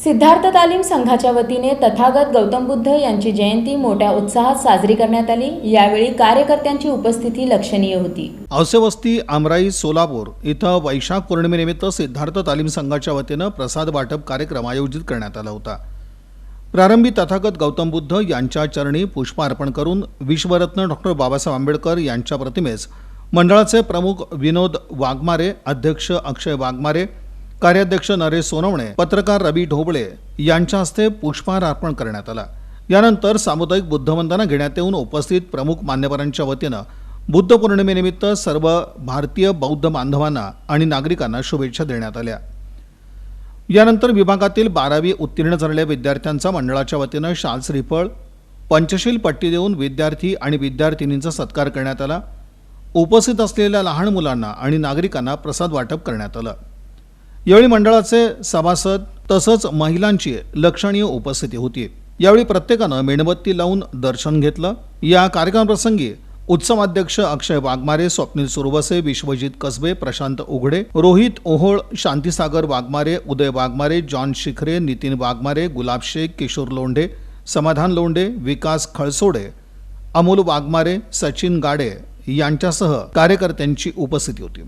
सिद्धार्थ तालीम संघाच्या वतीने तथागत गौतम बुद्ध यांची जयंती मोठ्या उत्साहात साजरी करण्यात आली. यावेळी कार्यकर्त्यांची उपस्थिती लक्षणीय होती. औसेवस्ती आमराई सोलापूर इथं वैशाख पौर्णिमेनिमित्त सिद्धार्थ तालीम संघाच्या वतीनं प्रसाद वाटप कार्यक्रम आयोजित करण्यात आला होता. प्रारंभी तथागत गौतम बुद्ध यांच्या चरणी पुष्पार्पण करून विश्वरत्न डॉक्टर बाबासाहेब आंबेडकर यांच्या प्रतिमेस मंडळाचे प्रमुख विनोद वाघमारे अध्यक्ष अक्षय वाघमारे कार्याध्यक्ष नरेश सोनवणे पत्रकार रवी ढोबळे यांच्या हस्ते पुष्पहार अर्पण करण्यात आला. यानंतर सामुदायिक बुद्धवंदना घेण्यात येऊन उपस्थित प्रमुख मान्यवरांच्या वतीनं बुद्ध पौर्णिमेनिमित्त सर्व भारतीय बौद्ध बांधवांना आणि नागरिकांना शुभेच्छा देण्यात आल्या. यानंतर विभागातील बारावी उत्तीर्ण झालेल्या विद्यार्थ्यांचा मंडळाच्या वतीनं शाल श्रीफळ पंचशील पट्टी देऊन विद्यार्थी आणि विद्यार्थिनींचा सत्कार करण्यात आला. उपस्थित असलेल्या लहान मुलांना आणि नागरिकांना प्रसाद वाटप करण्यात आलं. यावेळी मंडळाचे सभासद तसंच महिलांची लक्षणीय उपस्थिती होती. यावेळी प्रत्येकानं मेणबत्ती लावून दर्शन घेतलं. या कार्यक्रमप्रसंगी उत्सवाध्यक्ष अक्षय वाघमारे स्वप्नील सुरवसे विश्वजित कसबे प्रशांत उघडे रोहित ओहोळ शांतीसागर वाघमारे उदय वाघमारे जॉन शिखरे नितीन वाघमारे गुलाब शेख किशोर लोंढे समाधान लोंढे विकास खळसोडे अमोल वाघमारे सचिन गाडे यांच्यासह कार्यकर्त्यांची उपस्थिती होती.